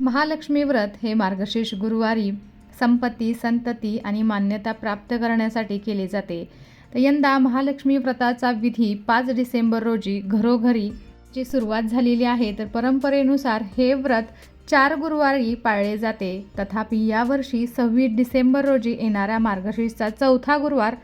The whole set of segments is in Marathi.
महालक्ष्मी व्रत हे मार्गशीर्ष गुरुवारी संपत्ती संतती आणि मान्यता प्राप्त करण्यासाठी केले जाते. तर यंदा महालक्ष्मी व्रताचा विधी पाच डिसेंबर रोजी घरोघरी ची सुरुवात झालेली आहे. तर परंपरेनुसार हे व्रत चार गुरुवारी पाळले जाते. तथापि यावर्षी सव्वीस डिसेंबर रोजी येणाऱ्या मार्गशीर्षचा चौथा गुरुवार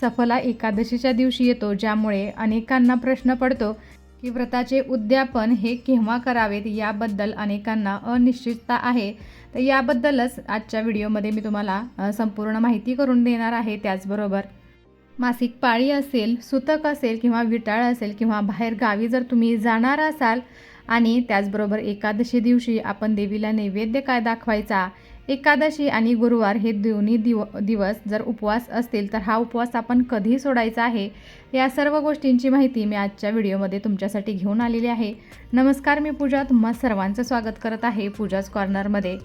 सफला एकादशीच्या दिवशी येतो ज्यामुळे अनेकांना प्रश्न पडतो की व्रताचे उद्यापन हे केव्हा करावेत याबद्दल अनेकांना अनिश्चितता आहे. तर याबद्दलच आजच्या व्हिडिओमध्ये मी तुम्हाला संपूर्ण माहिती करून देणार आहे त्याचबरोबर. मासिक पाळी असेल सुतक असेल किंवा विटाळ असेल किंवा बाहेर गावी जर तुम्ही जाणार असाल आणि त्याचबरोबर एकादशी दिवशी आपण देवीला नैवेद्य काय दाखवायचा एकादशी आणि गुरुवार हे दोन्ही दिव दिवस जर उपवास असतील तर हा उपवास आपण कधी सोडायचा आहे? या सर्व गोष्टींची माहिती मी आजच्या व्हिडिओमध्ये तुमच्यासाठी घेऊन आलेली आहे. नमस्कार मी पूजा. तुम्हा सर्वांचं स्वागत करत आहे पूजाच कॉर्नरमध्ये.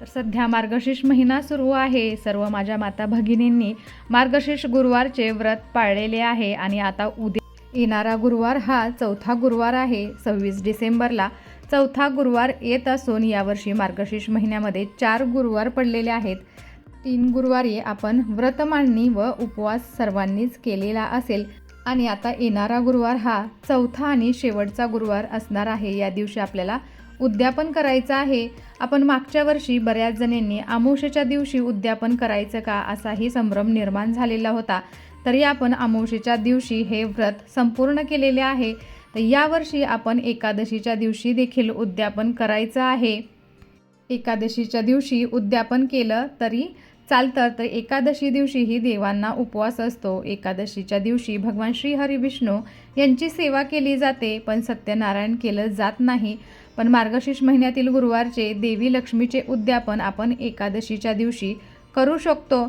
तर सध्या मार्गशीर्ष महिना सुरू आहे. सर्व माझ्या माता भगिनींनी मार्गशीर्ष गुरुवारचे व्रत पाळलेले आहे आणि आता उद्या येणारा गुरुवार हा चौथा गुरुवार आहे. सव्वीस डिसेंबरला चौथा गुरुवार येत असून यावर्षी मार्गशीर्ष महिन्यामध्ये चार गुरुवार पडलेले आहेत. तीन गुरुवारी आपण व्रत मांडणी व उपवास सर्वांनीच केलेला असेल. आणि आता येणारा गुरुवार हा चौथा आणि शेवटचा गुरुवार असणार आहे. या दिवशी आपल्याला उद्यापन करायचं आहे. आपण मागच्या वर्षी बऱ्याच जणींनी आमोशेच्या दिवशी उद्यापन करायचं का असाही संभ्रम निर्माण झालेला होता. तरी आपण आमोशेच्या दिवशी हे व्रत संपूर्ण केलेले आहे. तर यावर्षी आपण एकादशीच्या दिवशी देखील उद्यापन करायचं आहे. एकादशीच्या दिवशी उद्यापन केलं तरी चालतं तर एकादशी दिवशीही देवांना उपवास असतो. एकादशीच्या दिवशी भगवान श्री हरी विष्णू यांची सेवा केली जाते पण सत्यनारायण केलं जात नाही. पण मार्गशीर्ष महिन्यातील गुरुवारचे देवी लक्ष्मीचे उद्यापन आपण एकादशीच्या दिवशी करू शकतो.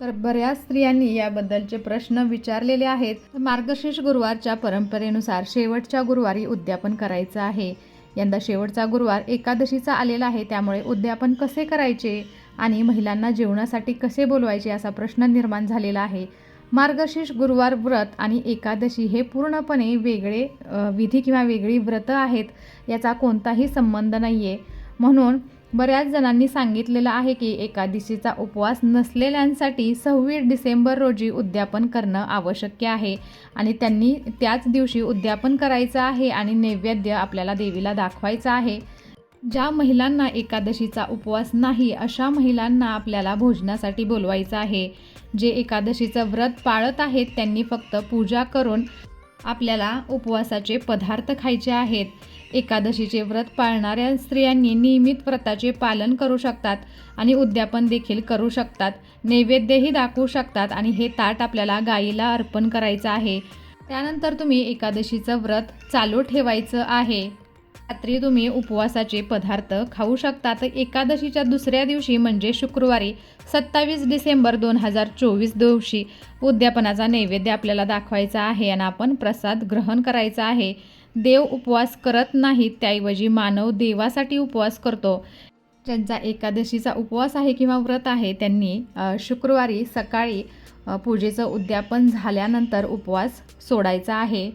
तर बऱ्याच स्त्रियांनी याबद्दलचे प्रश्न विचारलेले आहेत. मार्गशीर्ष गुरुवारच्या परंपरेनुसार शेवटच्या गुरुवारी उद्यापन करायचं आहे. यंदा शेवटचा गुरुवार एकादशीचा आलेला आहे त्यामुळे उद्यापन कसे करायचे आणि महिलांना जेवणासाठी कसे बोलवायचे असा प्रश्न निर्माण झालेला आहे. मार्गशीर्ष गुरुवार व्रत आणि एकादशी हे पूर्णपणे वेगळे विधी किंवा वेगळी व्रतं आहेत याचा कोणताही संबंध नाही आहे म्हणून बऱ्याच जणांनी सांगितलेलं आहे की एकादशीचा उपवास नसलेल्यांसाठी सव्वीस डिसेंबर रोजी उद्यापन करणं आवश्यक आहे. आणि त्यांनी त्याच दिवशी उद्यापन करायचं आहे आणि नैवेद्य आपल्याला देवीला दाखवायचं आहे. ज्या महिलांना एकादशीचा उपवास नाही अशा महिलांना आपल्याला भोजनासाठी बोलवायचं आहे. जे एकादशीचं व्रत पाळत आहेत त्यांनी फक्त पूजा करून आपल्याला उपवासाचे पदार्थ खायचे आहेत. एकादशीचे व्रत पाळणाऱ्या स्त्रियांनी नियमित व्रताचे पालन करू शकतात आणि उद्यापन देखील करू शकतात. नैवेद्यही दाखवू शकतात आणि हे ताट आपल्याला गाईला अर्पण करायचं आहे. त्यानंतर तुम्ही एकादशीचं व्रत चालू ठेवायचं आहे. रात्री तुम्ही उपवासाचे पदार्थ खाऊ शकता तर एकादशीच्या दुसऱ्या दिवशी म्हणजे शुक्रवारी सत्तावीस डिसेंबर दोन हजार चोवीस दिवशी उद्यापनाचा नैवेद्य आपल्याला दाखवायचा आहे आणि आपण प्रसाद ग्रहण करायचा आहे. देव उपवास करत नाहीत त्याऐवजी मानव देवासाठी उपवास करतो. ज्यांचा एकादशीचा उपवास आहे किंवा व्रत आहे त्यांनी शुक्रवारी सकाळी पूजेचं उद्यापन झाल्यानंतर उपवास सोडायचा आहे.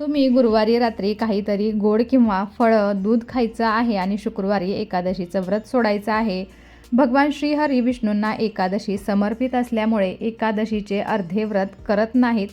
तुम्ही गुरुवारी रात्री काहीतरी गोड किंवा फळं दूध खायचं आहे आणि शुक्रवारी एकादशीचं व्रत सोडायचं आहे. भगवान श्रीहरी विष्णूंना एकादशी समर्पित असल्यामुळे एकादशीचे अर्धे व्रत करत नाहीत.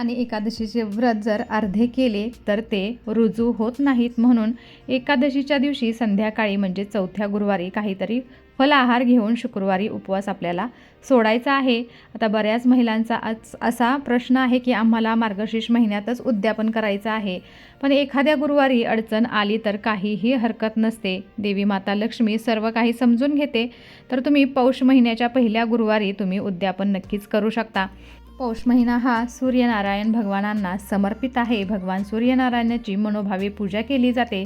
आणि एकादशीचे व्रत जर अर्धे केले तर ते रुजू होत नाहीत म्हणून एकादशीच्या दिवशी संध्याकाळी म्हणजे चौथ्या गुरुवारी काहीतरी फलाहार घेऊन शुक्रवारी उपवास आपल्याला सोडायचा आहे. आता बऱ्याच महिलांचा आज असा प्रश्न आहे की आम्हाला मार्गशीर्ष महिन्यातच उद्यापन करायचं आहे. पण एखाद्या गुरुवारी अडचण आली तर काहीही हरकत नसते. देवी माता लक्ष्मी सर्व काही समजून घेते. तर तुम्ही पौष महिन्याच्या पहिल्या गुरुवारी तुम्ही उद्यापन नक्कीच करू शकता. पौष महिना हा सूर्यनारायण भगवानांना समर्पित आहे. भगवान सूर्यनारायणाची मनोभावे पूजा केली जाते.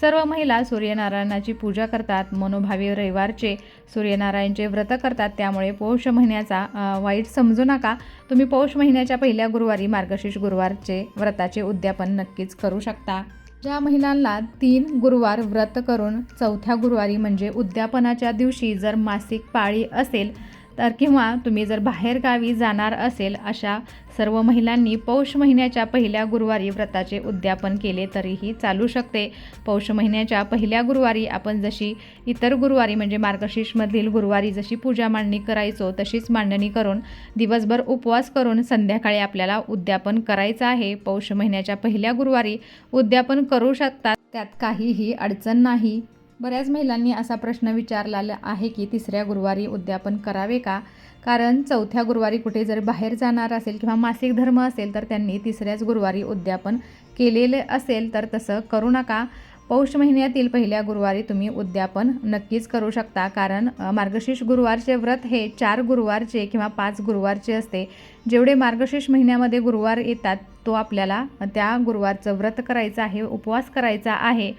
सर्व महिला सूर्यनारायणाची पूजा करतात. मनोभावी रविवारचे सूर्यनारायणचे व्रत करतात. त्यामुळे पौष महिन्याचा वाईट समजू नका. तुम्ही पौष महिन्याच्या पहिल्या गुरुवारी मार्गशीर्ष गुरुवारचे व्रताचे उद्यापन नक्कीच करू शकता. ज्या महिलांना तीन गुरुवार व्रत करून चौथ्या गुरुवारी म्हणजे उद्यापनाच्या दिवशी जर मासिक पाळी असेल तर किंवा तुम्ही जर बाहेरगावी जाणार असेल अशा सर्व महिलांनी पौष महिन्याच्या पहिल्या गुरुवारी व्रताचे उद्यापन केले तरीही चालू शकते. पौष महिन्याच्या पहिल्या गुरुवारी आपण जशी इतर गुरुवारी म्हणजे मार्गशीर्षमधील गुरुवारी जशी पूजा मांडणी करायचो तशीच मांडणी करून दिवसभर उपवास करून संध्याकाळी आपल्याला उद्यापन करायचं आहे. पौष महिन्याच्या पहिल्या गुरुवारी उद्यापन करू शकतात. त्यात काहीही अडचण नाही. बऱ्याच महिलांनी असा प्रश्न विचारला आहे की तिसऱ्या गुरुवारी उद्यापन करावे का? कारण चौथ्या गुरुवारी कुठे जर बाहेर जाणार असेल किंवा मासिक धर्म असेल तर त्यांनी तिसऱ्याच गुरुवारी उद्यापन केलेले असेल तर तसं करू नका. पौष महिन्यातील पहिल्या गुरुवारी तुम्ही उद्यापन नक्कीच करू शकता. कारण मार्गशीर्ष गुरुवारचे व्रत हे चार गुरुवारचे किंवा पाच गुरुवारचे असते. जेवढे मार्गशीर्ष महिन्यामध्ये गुरुवार येतात तो आपल्याला त्या गुरुवारचं व्रत करायचं आहे उपवास करायचा आहे.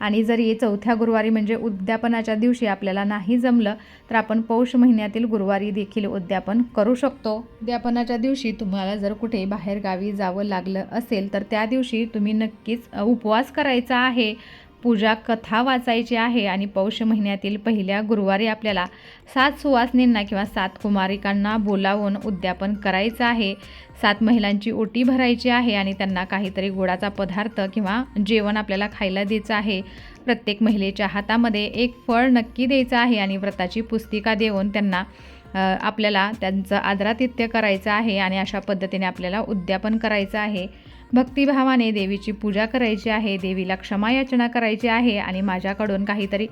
आणि जरी चौथ्या गुरुवारी म्हणजे उद्यापनाच्या दिवशी आपल्याला नाही जमलं तर आपण पौष महिन्यातील गुरुवारी देखील उद्यापन करू शकतो. उद्यापनाच्या दिवशी तुम्हाला जर कुठे बाहेरगावी जावं लागलं असेल तर त्या दिवशी तुम्ही नक्कीच उपवास करायचा आहे. पूजा कथा वाचायची आहे आणि पौष महिन्यातील पहिल्या गुरुवारी आपल्याला सात सुवासनींना किंवा सात कुमारिकांना बोलावून उद्यापन करायचं आहे. सात महिलांची ओटी भरायची आहे आणि त्यांना काहीतरी गोडाचा पदार्थ किंवा जेवण आपल्याला खायला द्यायचं आहे. प्रत्येक महिलेच्या हातामध्ये एक फळ नक्की द्यायचं आहे आणि व्रताची पुस्तिका देऊन त्यांना आपल्याला त्यांचं आदरातिथ्य करायचं आहे आणि अशा पद्धतीने आपल्याला उद्यापन करायचं आहे. भक्तिभावाने देवीची पूजा करायची आहे देवीला क्षमायाचना करायची आहे आणि माझ्याकडून काहीतरी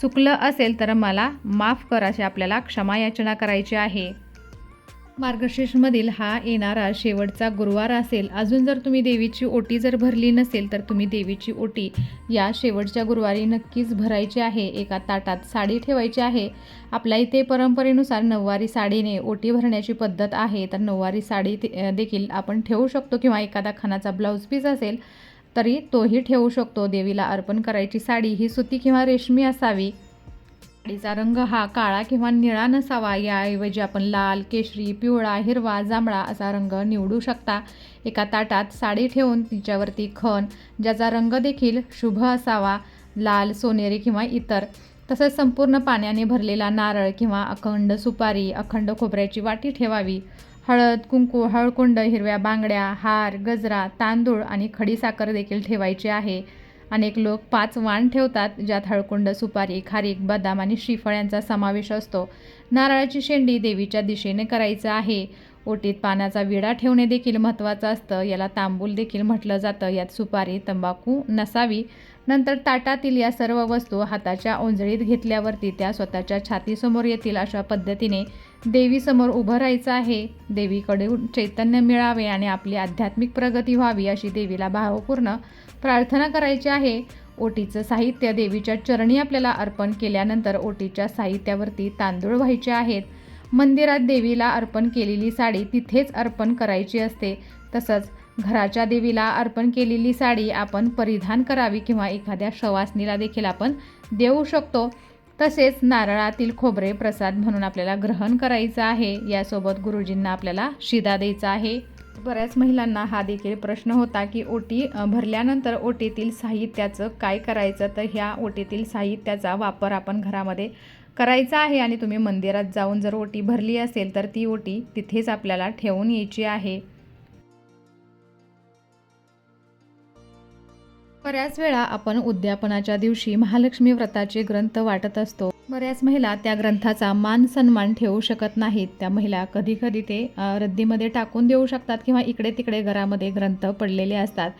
चुकलं असेल तर मला माफ कर अशी आपल्याला क्षमायाचना करायची आहे. मार्गशीर्षमधील हा येणारा शेवटचा गुरुवार असेल अजून जर तुम्ही देवीची ओटी जर भरली नसेल तर तुम्ही देवीची ओटी या शेवटच्या गुरुवारी नक्कीच भरायची आहे. एका ताटात साडी ठेवायची आहे. आपल्या इथे परंपरेनुसार नऊवारी साडीने ओटी भरण्याची पद्धत आहे. तर नऊवारी साडी ते- देखील आपण ठेवू शकतो किंवा एखादा खानाचा ब्लाऊज पीस असेल तरी तोही ठेवू शकतो. देवीला अर्पण करायची साडी ही सुती किंवा रेशमी असावी. साडीचा रंग हा काळा किंवा निळा नसावा. याऐवजी आपण लाल केशरी पिवळा हिरवा जांभळा असा रंग निवडू शकता. एका ताटात साडी ठेवून तिच्यावरती खण ज्याचा रंग देखील शुभ असावा. लाल सोनेरी किंवा इतर. तसंच संपूर्ण पाण्याने भरलेला नारळ किंवा अखंड सुपारी अखंड खोबऱ्याची वाटी ठेवावी. हळद कुंकू हळकुंड हिरव्या बांगड्या हार गजरा तांदूळ आणि खडीसाखर देखील ठेवायची आहे. अनेक लोक पाच वाण ठेवतात ज्यात हळकुंड सुपारी खारीक बदाम आणि श्रीफळ यांचा समावेश असतो. नारळाची शेंडी देवीच्या दिशेने करायचं आहे. ओटीत पानाचा विडा ठेवणे देखील महत्त्वाचं असतं. याला तांबूल देखील म्हटलं जातं. यात सुपारी तंबाखू नसावी. नंतर ताटातील या सर्व वस्तू हाताच्या ओंजळीत घेतल्यावरती त्या स्वतःच्या छातीसमोर येतील अशा पद्धतीने देवीसमोर उभं राहायचं आहे. देवीकडून चैतन्य मिळावे आणि आपली आध्यात्मिक प्रगती व्हावी अशी देवीला भावपूर्ण प्रार्थना करायची आहे. ओटीचं साहित्य देवीच्या चरणी आपल्याला अर्पण केल्यानंतर ओटीच्या साहित्यावरती तांदूळ व्हायचे आहेत. मंदिरात देवीला अर्पण केलेली साडी तिथेच अर्पण करायची असते. तसंच घराच्या देवीला अर्पण केलेली साडी आपण परिधान करावी किंवा एखाद्या शवासनीला देखील आपण देऊ शकतो. तसेच नारळातील खोबरे प्रसाद म्हणून आपल्याला ग्रहण करायचं आहे. यासोबत गुरुजींना आपल्याला शिदा द्यायचा आहे. बऱ्याच महिलांना हा देखील प्रश्न होता की ओटी भरल्यानंतर ओटीतील साहित्याचं काय करायचं? तर ह्या ओटीतील साहित्याचा वापर आपण घरामध्ये करायचा आहे आणि तुम्ही मंदिरात जाऊन जर ओटी भरली असेल तर ती ओटी तिथेच आपल्याला ठेवून यायची आहे. बऱ्याच वेळा आपण उद्यापनाच्या दिवशी महालक्ष्मी व्रताचे ग्रंथ वाटत असतो. बऱ्याच महिला त्या ग्रंथाचा मान सन्मान ठेवू शकत नाहीत. त्या महिला कधी कधी ते रद्दीमध्ये टाकून देऊ शकतात किंवा इकडे तिकडे घरामध्ये ग्रंथ पडलेले असतात.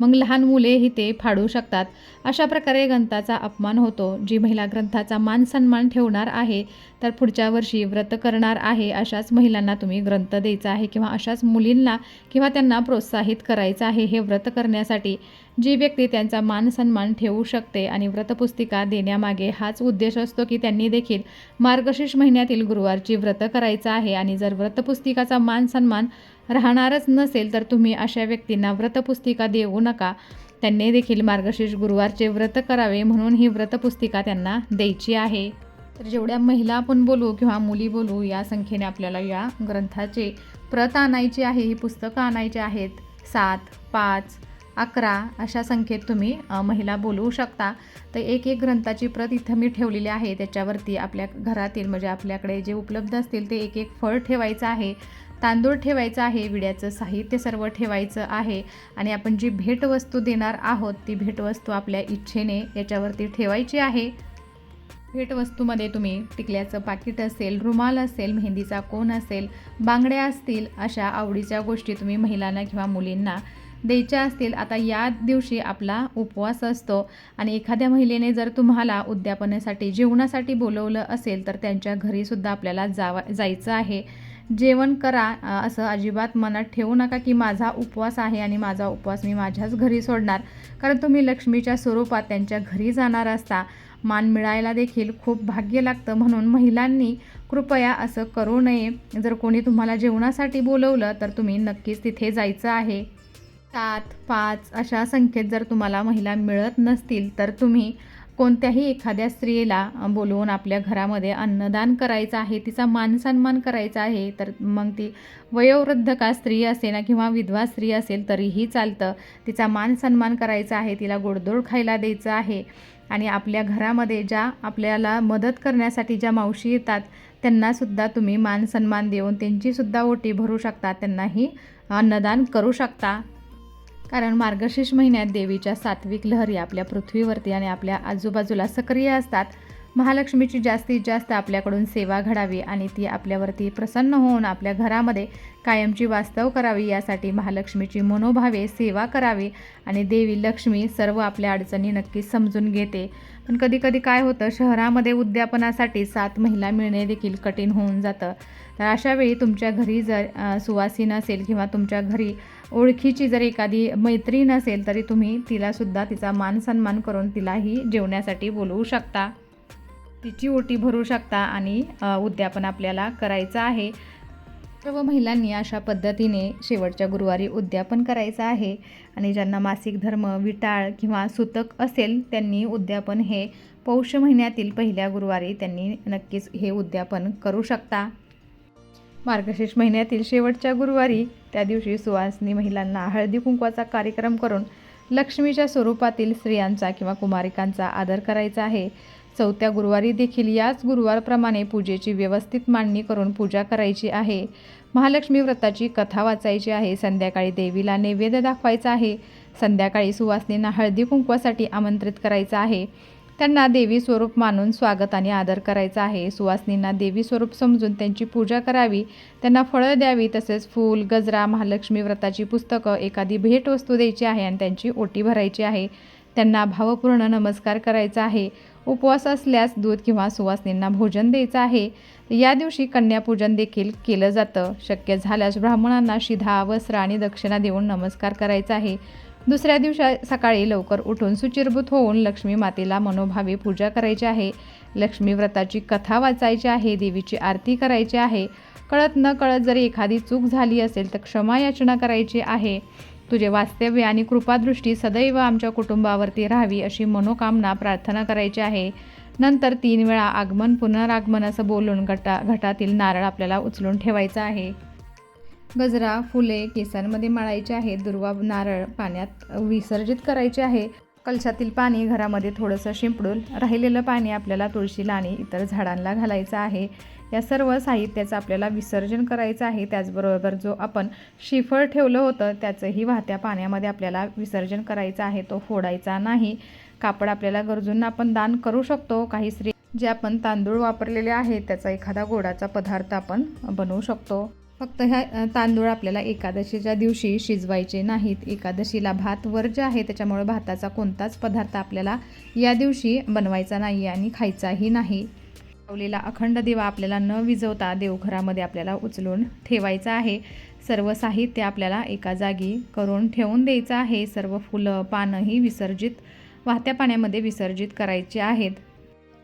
मग लहान मुलेही ते फाडू शकतात. अशा प्रकारे ग्रंथाचा अपमान होतो. जी महिला ग्रंथाचा मान सन्मान ठेवणार आहे तर पुढच्या वर्षी व्रत करणार आहे अशाच महिलांना तुम्ही ग्रंथ द्यायचा आहे किंवा अशाच मुलींना किंवा त्यांना प्रोत्साहित करायचं आहे हे व्रत करण्यासाठी. जी व्यक्ती त्यांचा मान सन्मान ठेवू शकते आणि व्रतपुस्तिका देण्यामागे हाच उद्देश असतो की त्यांनी देखील मार्गशीर्ष महिन्यातील गुरुवारची व्रत करायचं आहे. आणि जर व्रतपुस्तिकाचा मान सन्मान राहणारच नसेल तर तुम्ही अशा व्यक्तींना व्रतपुस्तिका देऊ नका. त्यांनी देखील मार्गशीर्ष गुरुवारचे व्रत करावे म्हणून ही व्रतपुस्तिका त्यांना द्यायची आहे. तर जेवढ्या महिला आपण बोलू किंवा मुली बोलू या संख्येने आपल्याला या ग्रंथाचे प्रत आणायची आहे. ही पुस्तकं आणायची आहेत. सात पाच अकरा अशा संख्येत तुम्ही महिला बोलवू शकता. तर एक एक ग्रंथाची प्रत इथं मी ठेवलेली आहे. त्याच्यावरती आपल्या घरातील म्हणजे आपल्याकडे जे उपलब्ध असतील ते एक एक फळ ठेवायचं आहे. तांदूळ ठेवायचं आहे विड्याचं साहित्य सर्व ठेवायचं आहे. आणि आपण जी भेटवस्तू देणार आहोत ती भेटवस्तू आपल्या इच्छेने याच्यावरती ठेवायची आहे. भेटवस्तूमध्ये तुम्ही टिकल्याचं पाकिट असेल रुमाल असेल मेहंदीचा कोण असेल बांगड्या असतील अशा आवडीच्या गोष्टी तुम्ही महिलांना किंवा मुलींना द्यायच्या असतील आता या दिवशी आपला उपवास असतो. आणि एखाद्या महिलेने जर तुम्हाला उद्यापनासाठी जेवणासाठी बोलवलं असेल तर त्यांच्या घरीसुद्धा आपल्याला जावा जायचं आहे. जेवण करा असं अजिबात मनात ठेवू नका की माझा उपवास आहे आणि माझा उपवास मी माझ्याच घरी सोडणार. कारण तुम्ही लक्ष्मीच्या स्वरूपात त्यांच्या घरी जाणार असता. मान मिळायला देखील खूप भाग्य लागतं. म्हणून महिलांनी कृपया असं करू नये. जर कोणी तुम्हाला जेवणासाठी बोलवलं तर तुम्ही नक्कीच तिथे जायचं आहे. सात पाच अशा संख्येत जर तुम्हाला महिला मिळत नसतील तर तुम्ही कोणत्याही एखाद्या स्त्रीला बोलवून आपल्या घरामध्ये अन्नदान करायचं आहे तिचा मान सन्मान करायचा आहे तर मग ती वयोवृद्ध का स्त्री असे ना किंवा विधवा स्त्री असेल तरीही चालतं. तिचा मान सन्मान करायचा आहे तिला गोडधोड खायला द्यायचं आहे. आणि आपल्या घरामध्ये ज्या आपल्याला मदत करण्यासाठी ज्या मावशी येतात त्यांनासुद्धा तुम्ही मान सन्मान देऊन त्यांचीसुद्धा ओटी भरू शकता त्यांनाही अन्नदान करू शकता. कारण मार्गशीर्ष महिन्यात देवीच्या सात्विक लहरी आपल्या पृथ्वीवरती आणि आपल्या आजूबाजूला सक्रिय असतात. महालक्ष्मीची जास्तीत जास्त आपल्याकडून सेवा घडावी आणि ती आपल्यावरती प्रसन्न होऊन आपल्या घरामध्ये कायमची वास्तव करावी यासाठी महालक्ष्मीची मनोभावे सेवा करावी आणि देवी लक्ष्मी सर्व आपल्या अडचणी नक्की समजून घेते. पण कधीकधी काय होतं शहरामध्ये उद्यापनासाठी सात महिला मिळणे देखील कठीण होऊन जातं. तर अशावेळी तुमच्या घरी जर सुवासीन असेल किंवा तुमच्या घरी ओळखीची जर एखादी मैत्रीण असेल तरी तुम्ही तिलासुद्धा तिचा मान सन्मान करून तिलाही जेवण्यासाठी बोलवू शकता. तिची ओटी भरू शकता आणि उद्यापन आपल्याला करायचं आहे. सर्व महिलांनी अशा पद्धतीने शेवटच्या गुरुवारी उद्यापन करायचं आहे आणि ज्यांना मासिक धर्म विटाळ किंवा सुतक असेल त्यांनी उद्यापन हे पौष महिन्यातील पहिल्या गुरुवारी त्यांनी नक्कीच हे उद्यापन करू शकता. मार्गशीर्ष महिन्यातील शेवटच्या गुरुवारी त्या दिवशी सुवासनी महिलांना हळदी कुंकवाचा कार्यक्रम करून लक्ष्मीच्या स्वरूपातील स्त्रियांचा किंवा कुमारिकांचा आदर करायचा आहे. चौथ्या गुरुवारी देखील याच गुरुवारप्रमाणे पूजेची व्यवस्थित मांडणी करून पूजा करायची आहे. महालक्ष्मी व्रताची कथा वाचायची आहे. संध्याकाळी देवीला नैवेद्य दाखवायचा आहे. संध्याकाळी सुवासनींना हळदी कुंकवासाठी आमंत्रित करायचं आहे. त्यांना देवी स्वरूप मानून स्वागत आणि आदर करायचा आहे. सुवासनींना देवी स्वरूप समजून त्यांची पूजा करावी. त्यांना फळं द्यावी. तसेच फूल गजरा महालक्ष्मी व्रताची पुस्तकं एखादी भेटवस्तू द्यायची आहे आणि त्यांची ओटी भरायची आहे. त्यांना भावपूर्ण नमस्कार करायचा आहे. उपवास असल्यास दूध किंवा सुवासनींना भोजन द्यायचं आहे. या दिवशी कन्यापूजन देखील केलं जातं. शक्य झाल्यास ब्राह्मणांना शिधा वस्त्र आणि दक्षिणा देऊन नमस्कार करायचा आहे. दुसऱ्या दिवशी सकाळी लवकर उठून सुचिरभूत होऊन लक्ष्मी मातेला मनोभावे पूजा करायची आहे. लक्ष्मी व्रताची कथा वाचायची आहे देवीची आरती करायची आहे. कळत न कळत जरी एखादी चूक झाली असेल तर क्षमा याचना करायची आहे. तुझे वास्तव्य आणि कृपादृष्टी सदैव आमच्या कुटुंबावरती राहावी अशी मनोकामना प्रार्थना करायची आहे. नंतर तीन वेळा आगमन पुनरागमन असं बोलून घटा घटातील नारळ आपल्याला उचलून ठेवायचा आहे. गजरा फुले केसांमध्ये माळायचे आहे. दुर्वा नारळ पाण्यात विसर्जित करायचे आहे. कलशातील पाणी घरामध्ये थोडंसं शिंपडून राहिलेलं पाणी आपल्याला तुळशीला आणि इतर झाडांना घालायचं आहे. या सर्व साहित्याचं आपल्याला विसर्जन करायचं आहे. त्याचबरोबर जो आपण शिफळ ठेवलं होतं त्याचंही वाहत्या पाण्यामध्ये आपल्याला विसर्जन करायचं आहे. तो फोडायचा नाही. कापड आपल्याला गरजूंना आपण दान करू शकतो. काही स्त्री जे आपण तांदूळ वापरलेले आहे त्याचा एखादा गोडाचा पदार्थ आपण बनवू शकतो. फक्त ह्या तांदूळ आपल्याला एकादशीच्या दिवशी शिजवायचे नाहीत. एकादशीला भात वर्ज्य आहे त्याच्यामुळे भाताचा कोणताच पदार्थ आपल्याला या दिवशी बनवायचा नाही आणि खायचाही नाही. लावलेला अखंड दिवा आपल्याला न विजवता देवघरामध्ये आपल्याला उचलून ठेवायचा आहे. सर्व साहित्य आपल्याला एका जागी करून ठेवून द्यायचं आहे. सर्व फुलं पानंही विसर्जित वाहत्या पाण्यामध्ये विसर्जित करायचे आहेत.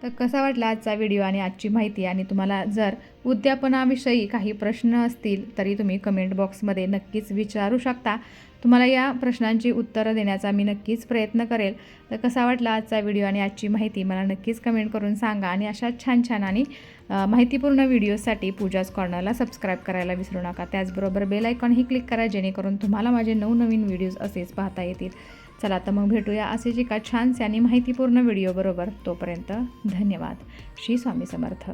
तर कसा वाटला आजचा व्हिडिओ आणि आजची माहिती? आणि तुम्हाला जर उद्यापनाविषयी काही प्रश्न असतील तरी तुम्ही कमेंट बॉक्समध्ये नक्कीच विचारू शकता. तुम्हाला या प्रश्नांची उत्तरं देण्याचा मी नक्कीच प्रयत्न करेल. तर कसा वाटला आजचा व्हिडिओ आणि आजची माहिती? मला नक्कीच कमेंट करून सांगा. आणि अशा छान छान आणि माहितीपूर्ण व्हिडिओसाठी पूजाज कॉर्नरला सबस्क्राईब करायला विसरू नका. त्याचबरोबर बेल आयकॉनही क्लिक करा जेणेकरून तुम्हाला माझे नवनवीन व्हिडिओज असेच पाहता येतील. चला तर मग भेटूया असेच एका छानसे आणि माहितीपूर्ण व्हिडिओ बरोबर तोपर्यंत धन्यवाद. श्री स्वामी समर्थ.